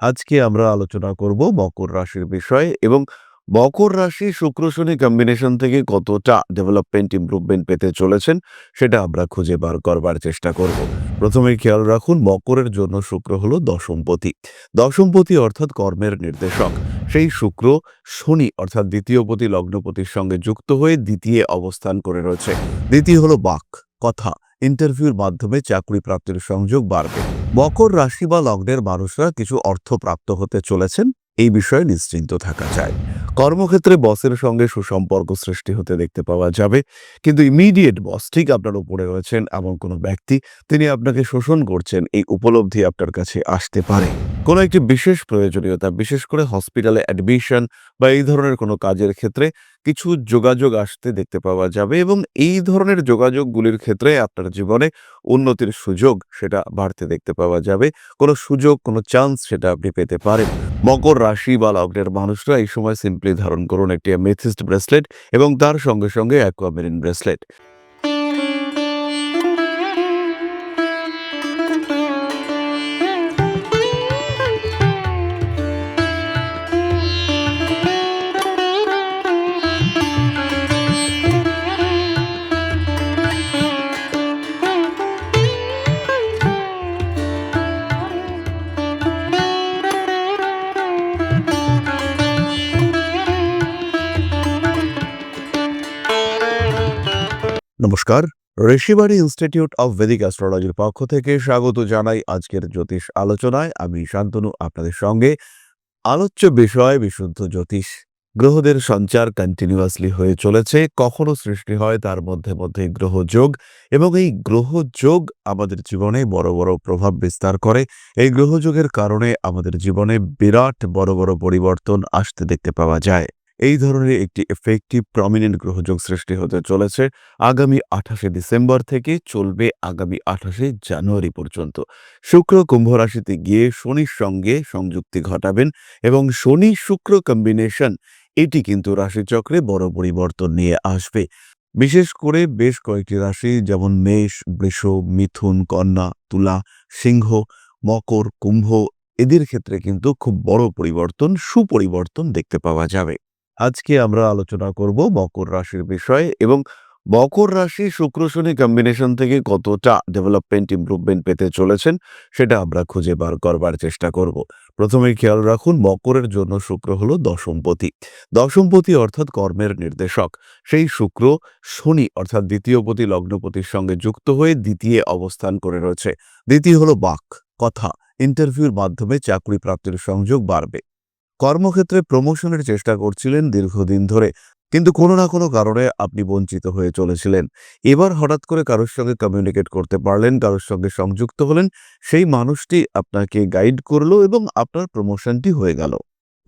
আজকে আমরা আলোচনা করব মকর রাশির বিষয়ে এবং মকর রাশি শুক্র শনি কম্বিনেশন থেকে কতটা ডেভেলপমেন্ট ইমপ্রুভমেন্ট পেতে চলেছেন সেটা আমরা খুঁজে বার করবার চেষ্টা করব। প্রথমে খেয়াল রাখুন মকরের জন্য শুক্র হলো দশমপতি দশমপতি অর্থাৎ কর্মের নির্দেশক। সেই শুক্র শনি অর্থাৎ দ্বিতীয়পতি লগ্নপতির সঙ্গে যুক্ত হয়ে দ্বিতীয় অবস্থান করে রয়েছে। দ্বিতীয় হলো বাক, কথা। ইন্টারভিউর মাধ্যমে চাকরি প্রাপ্তির সংযোগ বাড়বে। মকর রাশি বা লগ্নের মানুষরা কিছু অর্থ প্রাপ্ত হতে চলেছেন, এই বিষয়ে নিশ্চিন্ত থাকা যায়। কর্মক্ষেত্রে বসের সঙ্গে সুসম্পর্ক সৃষ্টি হতে দেখতে পাওয়া যাবে, কিন্তু ইমিডিয়েট বস ঠিক আপনার উপরে রয়েছেন এমন কোনো ব্যক্তি, তিনি আপনাকে শোষণ করছেন, এই উপলব্ধি আপনার কাছে আসতে পারে। কোনো একটি বিশেষ প্রয়োজনীয়তা, বিশেষ করে হসপিটালে অ্যাডমিশন বা এই ধরনের কোনো কাজের ক্ষেত্রে কিছু যোগাযোগ আসতে দেখতে পাওয়া যাবে এবং এই ধরনের যোগাযোগগুলির ক্ষেত্রে আপনার জীবনে উন্নতির সুযোগ সেটা বাড়তে দেখতে পাওয়া যাবে। কোনো সুযোগ, কোনো চান্স সেটা আপনি পেতে পারেন। মকর রাশি বা লগ্নের মানুষরা এই সময় সিম্পলি ধারণ করুন একটি মেথিস্ট ব্রেসলেট এবং তার সঙ্গে সঙ্গে অ্যাকোয়ামেরিন ব্রেসলেট নমস্কার। ঋষিবাড়ি ইনস্টিটিউট অফ ভেদিক অ্যাস্ট্রোলজির পক্ষ থেকে স্বাগত জানাই আজকের জ্যোতিষ আলোচনায়। আমি শান্তনু, আপনাদের সঙ্গে। আলোচ্য বিষয়, বিশুদ্ধ জ্যোতিষ। গ্রহদের সঞ্চার কন্টিনিউয়াসলি হয়ে চলেছে। কখনো সৃষ্টি হয়, তার মধ্যে মধ্যে গ্রহযোগ এবং এই গ্রহযোগ আমাদের জীবনে বড় বড় প্রভাব বিস্তার করে। এই গ্রহযোগের কারণে আমাদের জীবনে বিরাট বড় বড় পরিবর্তন আসতে দেখতে পাওয়া যায়। এই ধরনের একটি এফেক্টিভ প্রমিনেন্ট গ্রহযোগ সৃষ্টি হতে চলেছে আগামী আঠাশে ডিসেম্বর থেকে চলবে আগামী আঠাশে জানুয়ারি পর্যন্ত। শুক্র কুম্ভ রাশিতে গিয়ে শনির সঙ্গে সংযুক্তি ঘটাবেন এবং শনি শুক্র কম্বিনেশন এটি কিন্তু রাশিচক্রে বড় পরিবর্তন নিয়ে আসবে। বিশেষ করে বেশ কয়েকটি রাশি যেমন মেষ, বৃষ, মিথুন, কন্যা, তুলা, সিংহ, মকর, কুম্ভ, এদের ক্ষেত্রে কিন্তু খুব বড় পরিবর্তন, সুপরিবর্তন দেখতে পাওয়া যাবে। আজকে আমরা আলোচনা করব মকর রাশির বিষয়ে এবং মকর রাশি শুক্র শনি কম্বিনেশন থেকে কতটা ডেভেলপমেন্ট ইমপ্রুভমেন্ট পেতে চলেছেন সেটা আমরা খুঁজে বার করবার চেষ্টা করব। প্রথমে খেয়াল রাখুন মকরের জন্য শুক্র হলো দশমপতি দশমপতি অর্থাৎ কর্মের নির্দেশক। সেই শুক্র শনি অর্থাৎ দ্বিতীয়পতি লগ্নপতির সঙ্গে যুক্ত হয়ে দ্বিতীয় অবস্থান করে রয়েছে। দ্বিতীয় হলো বাক, কথা। ইন্টারভিউর মাধ্যমে চাকরি প্রাপ্তির সংযোগ বাড়বে। কর্মক্ষেত্রে প্রমোশনের চেষ্টা করছিলেন দীর্ঘদিন ধরে, কিন্তু কোনো না কোনো কারণে আপনি বঞ্চিত হয়ে চলেছিলেন। এবার হঠাৎ করে কারোর সঙ্গে কমিউনিকেট করতে পারলেন, কারোর সঙ্গে সংযুক্ত হলেন, সেই মানুষটি আপনাকে গাইড করল এবং আপনার প্রমোশনটি হয়ে গেল।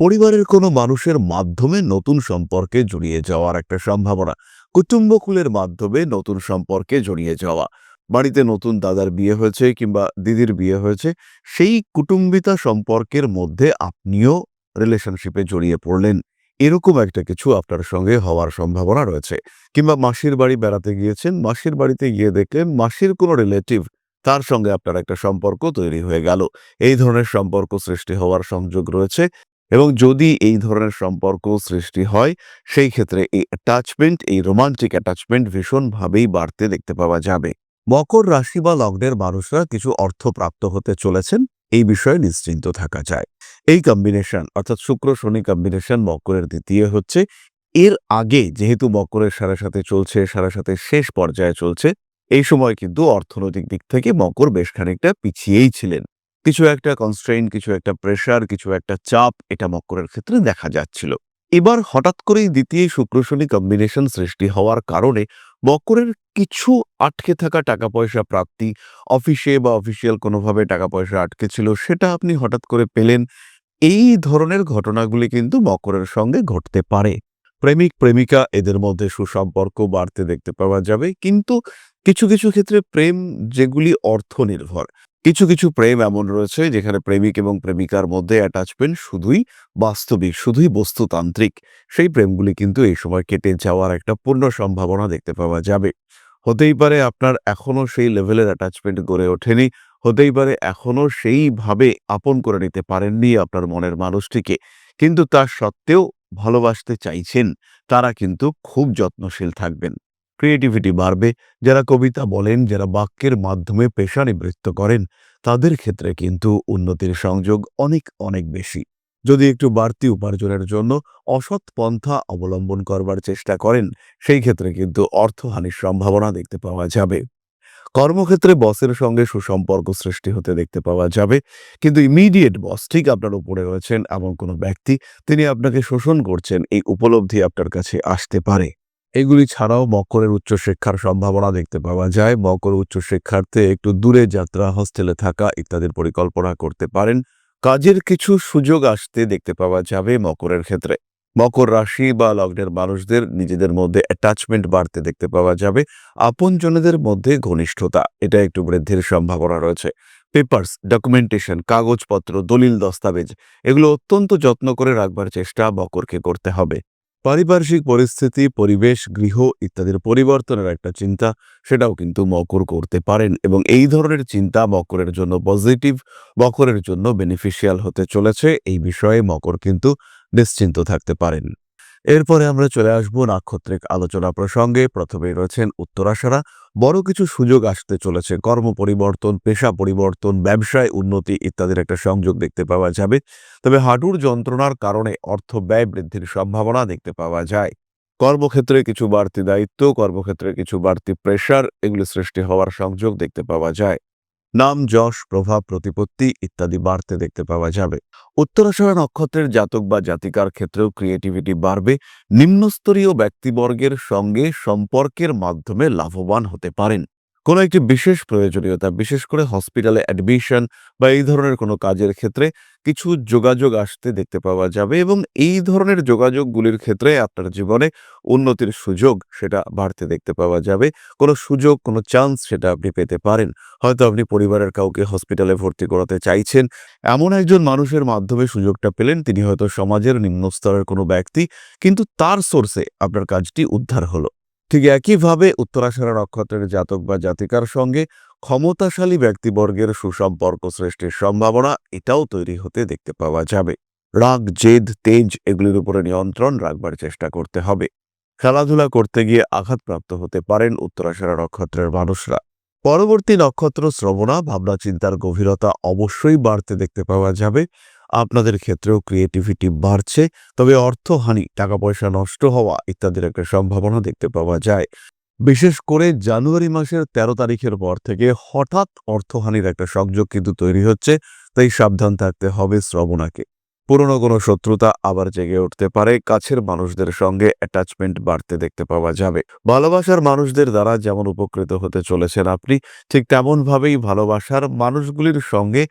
পরিবারের কোনো মানুষের মাধ্যমে নতুন সম্পর্কে জড়িয়ে যাওয়ার একটা সম্ভাবনা, কুটুম্বকুলের মাধ্যমে নতুন সম্পর্কে জড়িয়ে যাওয়া। বাড়িতে নতুন দাদার বিয়ে হয়েছে কিংবা দিদির বিয়ে হয়েছে, সেই কুটুম্বিতা সম্পর্কের মধ্যে আপনিও রিলেশনশিপে জড়িয়ে পড়লেন, এরকম একটা কিছু আপনার সঙ্গে হওয়ার সম্ভাবনা রয়েছে। কিংবা মাসির বাড়ি বেড়াতে গিয়েছেন, মাসির বাড়িতে গিয়ে দেখলেন মাসির কোনো রিলেটিভ তার সঙ্গে আপনার একটা সম্পর্ক তৈরি হয়ে গেল। এই ধরনের সম্পর্ক সৃষ্টি হওয়ার সংযোগ রয়েছে এবং যদি এই ধরনের সম্পর্ক সৃষ্টি হয়, সেই ক্ষেত্রে এই অ্যাটাচমেন্ট এই রোমান্টিক অ্যাটাচমেন্ট ভীষণভাবেই বাড়তে দেখতে পাওয়া যাবে। মকর রাশি বা লগ্নের মানুষরা কিছু অর্থ প্রাপ্ত হতে চলেছেন। এই বিষয়ে নিশ্চিন্ত থাকা যায়। এই কম্বিনেশন অর্থাৎ শুক্র শনি কম্বিনেশন মকরের দ্বিতীয় হচ্ছে, এর আগে যেহেতু মকরের সারা সাথে চলছে সারা সাথে শেষ পর্যায়ে চলছে, এই সময় কিন্তু অর্থনৈতিক দিক থেকে মকর বেশ খানিকটা পিছিয়েই ছিলেন। কিছু একটা কনস্ট্রেইন কিছু একটা প্রেশার কিছু একটা চাপ এটা মকরের ক্ষেত্রে দেখা যাচ্ছিল। এবার হঠাৎ করেই দ্বিতীয় শুক্র শনি কম্বিনেশন সৃষ্টি হওয়ার কারণে মকরের কিছু আটকে থাকা টাকা পয়সা প্রাপ্তি অফিসে বা অফিসিয়াল কোনোভাবে টাকা পয়সা আটকে ছিল সেটা আপনি হঠাৎ করে পেলেন। এই ধরনের ঘটনাগুলি কিন্তু মকরের সঙ্গে ঘটতে পারে। প্রেমিক, প্রেমিকা এদের মধ্যে সুসম্পর্ক বাড়তে দেখতে পাওয়া যাবে। কিন্তু কিছু কিছু ক্ষেত্রে প্রেম যেগুলি অর্থ নির্ভর কিছু কিছু প্রেম এমন রয়েছে যেখানে প্রেমিক এবং প্রেমিকার মধ্যে অ্যাটাচমেন্ট শুধুই বাস্তবিক, শুধুই বস্তুতান্ত্রিক। সেই প্রেমগুলি কিন্তু এই সময় কেটে যাওয়ার একটা পূর্ণ সম্ভাবনা দেখতে পাওয়া যাবে। হতেই পারে আপনার এখনও সেই লেভেলের অ্যাটাচমেন্ট গড়ে ওঠেনি, হতেই পারে এখনও সেইভাবে আপন করে নিতে পারেননি আপনার মনের মানুষটিকে। কিন্তু তার সত্ত্বেও ভালোবাসতে চাইছেন, তারা কিন্তু খুব যত্নশীল থাকবেন। ক্রিয়েটিভিটি বাড়বে। যারা কবিতা বলেন, যারা বাক্যের মাধ্যমে পেশা নিবৃত্ত করেন, তাদের ক্ষেত্রে কিন্তু উন্নতির সংযোগ অনেক অনেক বেশি। যদি একটু বাড়তি উপার্জনের জন্য অসৎ পন্থা অবলম্বন করবার চেষ্টা করেন, সেই ক্ষেত্রে কিন্তু অর্থহানির সম্ভাবনা দেখতে পাওয়া যাবে। কর্মক্ষেত্রে বসের সঙ্গে সুসম্পর্ক সৃষ্টি হতে দেখতে পাওয়া যাবে। কিন্তু ইমিডিয়েট বস ঠিক আপনার উপরে রয়েছেন এমন কোনো ব্যক্তি, তিনি আপনাকে শোষণ করছেন, এই উপলব্ধি আপনার কাছে আসতে পারে। এগুলি ছাড়াও মকরের উচ্চশিক্ষার সম্ভাবনা দেখতে পাওয়া যায়। মকর উচ্চশিক্ষার্থে একটু দূরে যাত্রা, হস্টেলে থাকা ইত্যাদির পরিকল্পনা করতে পারেন। কাজের কিছু সুযোগ আসতে দেখতে পাওয়া যাবে মকরের ক্ষেত্রে। মকর রাশি বা লগ্নের মানুষদের নিজেদের মধ্যে অ্যাটাচমেন্ট বাড়তে দেখতে পাওয়া যাবে। আপনজনেদের মধ্যে ঘনিষ্ঠতা, এটা একটু বৃদ্ধির সম্ভাবনা রয়েছে। পেপার্স ডকুমেন্টেশন কাগজপত্র, দলিল, দস্তাবেজ, এগুলো অত্যন্ত যত্ন করে রাখবার চেষ্টা মকরকে করতে হবে। পারিপার্শ্বিক পরিস্থিতি, পরিবেশ, গৃহ ইত্যাদির পরিবর্তনের একটা চিন্তা, সেটাও কিন্তু মকর করতে পারেন এবং এই ধরনের চিন্তা মকরের জন্য পজিটিভ, মকরের জন্য বেনিফিশিয়াল হতে চলেছে। এই বিষয়ে মকর কিন্তু নিশ্চিন্ত থাকতে পারেন। এরপরে আমরা চলে আসব নাক্ষত্রিক আলোচনা প্রসঙ্গে। প্রথমেই রয়েছেন উত্তরাশারা বড় কিছু সুযোগ আসতে চলেছে। কর্ম পরিবর্তন, পেশা পরিবর্তন, ব্যবসায় উন্নতি ইত্যাদির একটা সংযোগ দেখতে পাওয়া যাবে। তবে হাঁটুর যন্ত্রণার কারণে অর্থ ব্যয় বৃদ্ধির সম্ভাবনা দেখতে পাওয়া যায়। কর্মক্ষেত্রে কিছু বাড়তি দায়িত্ব, কর্মক্ষেত্রে কিছু বাড়তি প্রেশার এগুলি সৃষ্টি হওয়ার সংযোগ দেখতে পাওয়া যায়। নাম, যশ, প্রভাব, প্রতিপত্তি ইত্যাদি বাড়তে দেখতে পাওয়া যাবে। উত্তরাশয় নক্ষত্রের জাতক বা জাতিকার ক্ষেত্রেও ক্রিয়েটিভিটি বাড়বে। নিম্নস্তরীয় ব্যক্তিবর্গের সঙ্গে সম্পর্কের মাধ্যমে লাভবান হতে পারেন। কোনো একটি বিশেষ প্রয়োজনীয়তা, বিশেষ করে হসপিটালে অ্যাডমিশন বা এই ধরনের কোনো কাজের ক্ষেত্রে কিছু যোগাযোগ আসতে দেখতে পাওয়া যাবে এবং এই ধরনের যোগাযোগগুলির ক্ষেত্রে আপনার জীবনে উন্নতির সুযোগ সেটা বাড়তে দেখতে পাওয়া যাবে। কোনো সুযোগ, কোনো চান্স সেটা আপনি পেতে পারেন। হয়তো আপনি পরিবারের কাউকে হসপিটালে ভর্তি করাতে চাইছেন। এমন একজন মানুষের মাধ্যমে সুযোগটা পেলেন, তিনি হয়তো সমাজের নিম্ন স্তরের কোনো ব্যক্তি, কিন্তু তার সোর্সে আপনার কাজটি উদ্ধার হলো। ঠিক একইভাবে উত্তরাশারা নক্ষত্রের জাতক বা জাতিকার সঙ্গে ক্ষমতাশালী ব্যক্তিবর্গের সুসম্পর্ক সৃষ্টির সম্ভাবনা এটাও তৈরি হতে দেখতে পাওয়া যাবে। রাগ, জেদ, তেজ এগুলির উপরে নিয়ন্ত্রণ রাখবার চেষ্টা করতে হবে। খেলাধুলা করতে গিয়ে আঘাতপ্রাপ্ত হতে পারেন উত্তরাশারা নক্ষত্রের মানুষরা। পরবর্তী নক্ষত্র শ্রবণা, ভাবনা, চিন্তার গভীরতা অবশ্যই বাড়তে দেখতে পাওয়া যাবে। আপনাদের ক্ষেত্রেও ক্রিয়েটিভিটি বাড়ছে। তবে অর্থহানি টাকা পয়সা নষ্ট হওয়া ইত্যাদির একটা সম্ভাবনা দেখতে পাওয়া যায়। বিশেষ করে জানুয়ারি মাসের ১৩ তারিখের পর থেকে হঠাৎ অর্থহানির একটা সংযোগ কিন্তু তৈরি হচ্ছে, তাই সাবধান থাকতে হবে শ্রবণাকে। পুরনো কোনো শত্রুতা আবার জেগে উঠতে পারে, কাছের মানুষদের সঙ্গে অ্যাটাচমেন্ট বাড়তে দেখতে পাওয়া যাবে। ভালোবাসার মানুষদের দ্বারা যেমন উপকৃত হতে চলেছেন আপনি, ঠিক তেমনভাবেই ভালোবাসার মানুষগুলির সঙ্গে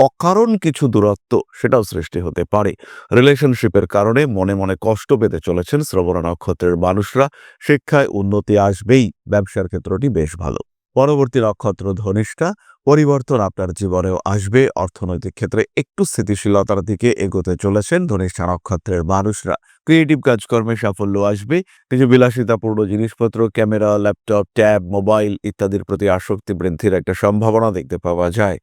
অকারণ কিছু দূরত্ব সেটাও সৃষ্টি হতে পারে। রিলেশনশিপের কারণে মনে মনে কষ্ট পেতে চলেছেন শ্রবণা নক্ষত্রের মানুষরা। শিক্ষায় উন্নতি আসবেই, ব্যবসার ক্ষেত্রটি বেশ ভালো। পরবর্তী নক্ষত্র ধনিষ্ঠা, পরিবর্তন আপনার জীবনেও আসবে। অর্থনৈতিক ক্ষেত্রে একটু স্থিতিশীলতার দিকে এগোতে চলেছেন ধনিষ্ঠা নক্ষত্রের মানুষরা। ক্রিয়েটিভ কাজকর্মে সাফল্য আসবে, কিছু বিলাসিতাপূর্ণ জিনিসপত্র, ক্যামেরা, ল্যাপটপ, ট্যাব, মোবাইল ইত্যাদির প্রতি আসক্তি বৃদ্ধির একটা সম্ভাবনা দেখতে পাওয়া যায়।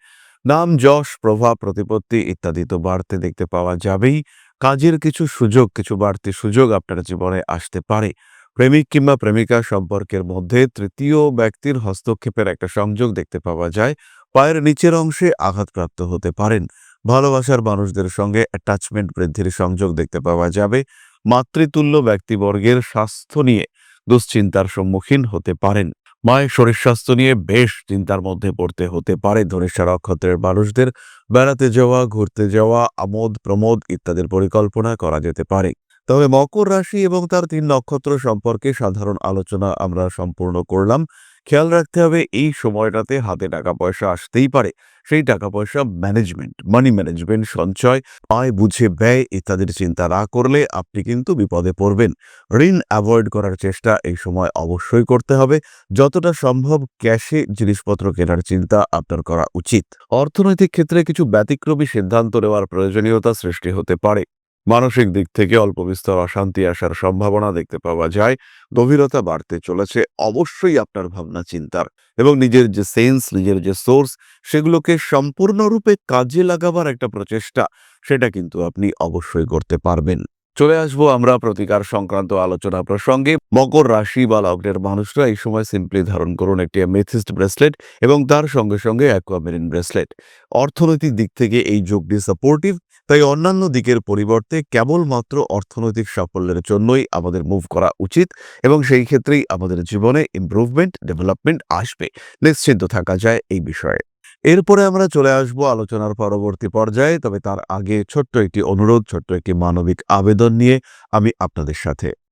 নাম, যশ, প্রভাব, প্রতিপত্তি ইত্যাদি তো বাড়তে দেখতে পাওয়া যাবেই। কাজের কিছু সুযোগ, কিছু বাড়তি সুযোগ আপনার জীবনে আসতে পারে। প্রেমিক কিংবা প্রেমিকা সম্পর্কের মধ্যে তৃতীয় ব্যক্তির হস্তক্ষেপের একটা সংযোগ দেখতে পাওয়া যায়। পায়ের নিচের অংশে আঘাতপ্রাপ্ত হতে পারেন। ভালোবাসার মানুষদের সঙ্গে অ্যাটাচমেন্ট বৃদ্ধির সংযোগ দেখতে পাওয়া যাবে। মাতৃতুল্য ব্যক্তিবর্গের স্বাস্থ্য নিয়ে দুশ্চিন্তার সম্মুখীন হতে পারেন। মায়ের শরীর স্বাস্থ্য নিয়ে বেশ চিন্তার মধ্যে পড়তে হতে পারে। ধনিষ্ঠা নক্ষত্রের মানুষদের বেড়াতে যাওয়া, ঘুরতে যাওয়া, আমোদ, প্রমোদ ইত্যাদির পরিকল্পনা করা যেতে পারে। তবে মকর রাশি এবং তার তিন নক্ষত্র সম্পর্কে সাধারণ আলোচনা আমরা সম্পূর্ণ করলাম। খেয়াল রাখতে হবে এই সময়টাতে হাতে টাকা পয়সা আসতেই পারে। সেই টাকা পয়সা ম্যানেজমেন্ট মানি ম্যানেজমেন্ট সঞ্চয় আয় বুঝে ব্যয় ইত্যাদির চিন্তা না করলে আপনি কিন্তু বিপদে পড়বেন। ঋণ অ্যাভয়েড করার চেষ্টা এই সময় অবশ্যই করতে হবে। যতটা সম্ভব ক্যাশে জিনিসপত্র কেনার চিন্তা আপনার করা উচিত। অর্থনৈতিক ক্ষেত্রে কিছু ব্যতিক্রমী সিদ্ধান্ত নেওয়ার প্রয়োজনীয়তা সৃষ্টি হতে পারে। মানসিক দিক থেকে অল্প বিস্তর অশান্তি আসার সম্ভাবনা দেখতে পাওয়া যায়। গভীরতা বাড়তে চলেছে, অবশ্যই আপনার ভাবনা চিন্তার এবং নিজের যে সেন্স নিজের যে সোর্স সেগুলোকে সম্পূর্ণরূপে কাজে লাগাবার একটা প্রচেষ্টা, সেটা কিন্তু আপনি অবশ্যই করতে পারবেন। চলে আসব আমরা প্রতিকার সংক্রান্ত আলোচনা প্রসঙ্গে। মকর রাশি বা লগ্নের মানুষরা এই সময় সিম্পলি ধারণ করুন একটি মেথিস্ট ব্রেসলেট এবং তার সঙ্গে সঙ্গে অ্যাকোয়ামেরিন ব্রেসলেট অর্থনৈতিক দিক থেকে এই যোগটি সাপোর্টিভ তাই অন্যান্য দিকের পরিবর্তে কেবলমাত্র অর্থনৈতিক সাফল্যের জন্যই আমাদের মুভ করা উচিত এবং সেই ক্ষেত্রেই আমাদের জীবনে ইম্প্রুভমেন্ট ডেভেলপমেন্ট আসবে। নিশ্চিন্ত থাকা যায় এই বিষয়ে। এরপরে আমরা চলে আসব আলোচনার পরবর্তী পর্যায়ে, তবে তার আগে ছোট্ট একটি অনুরোধ, ছোট্ট একটি মানবিক আবেদন নিয়ে আমি আপনাদের সাথে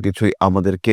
কিছুই আমাদেরকে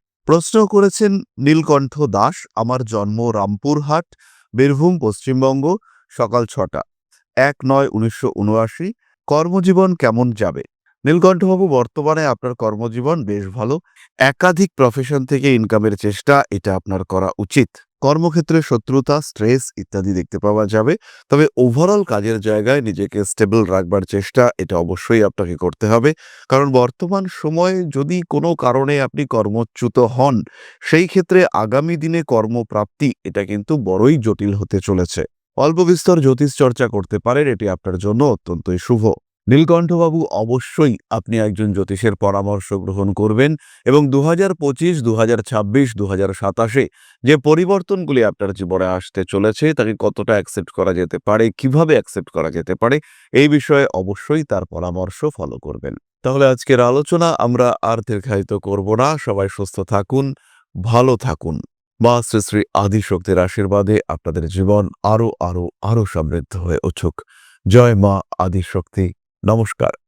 প্রশ্ন করেছেন নীলকণ্ঠ দাস, আমার জন্ম রামপুরহাট, বীরভূম, পশ্চিমবঙ্গ, সকাল ছটা। এক নয় উনিশশো কর্মজীবন কেমন যাবে? নীলকণ্ঠবাবু, বর্তমানে আপনার কর্মজীবন বেশ ভালো। একাধিক প্রফেশন থেকে ইনকামের চেষ্টা, এটা আপনার করা উচিত। কর্মক্ষেত্রে শত্রুতা স্ট্রেস ইত্যাদি দেখতে পাওয়া যাবে। তবে ওভারঅল কাজের জায়গায় নিজেকে স্টেবল রাখবার চেষ্টা, এটা অবশ্যই আপনাকে করতে হবে। কারণ বর্তমান সময়ে যদি কোনো কারণে আপনি কর্মচ্যুত হন, সেই ক্ষেত্রে আগামী দিনে কর্মপ্রাপ্তি এটা কিন্তু বড়ই জটিল হতে চলেছে। অল্প বিস্তর জ্যোতিষ চর্চা করতে পারেন, এটি আপনার জন্য অত্যন্তই শুভ। নীলকণ্ঠবাবু অবশ্যই আপনি একজন জ্যোতিষের পরামর্শ গ্রহণ করবেন এবং দু হাজার পঁচিশ দু হাজার ছাব্বিশ দু হাজার সাতাশে যে পরিবর্তনগুলি আপনার জীবনে আসতে চলেছে, তাকে কতটা অ্যাকসেপ্ট করা যেতে পারে, কীভাবে অ্যাকসেপ্ট করা যেতে পারে, এই বিষয়ে অবশ্যই তার পরামর্শ ফলো করবেন। তাহলে আজকের আলোচনা আমরা আর দীর্ঘায়িত করব না, সবাই সুস্থ থাকুন, ভালো থাকুন। মা শ্রী শ্রী আদিশক্তির আশীর্বাদে আপনাদের জীবন আরও আরও আরও সমৃদ্ধ হয়ে উঠুক। জয় মা আদিশক্তি। নমস্কার।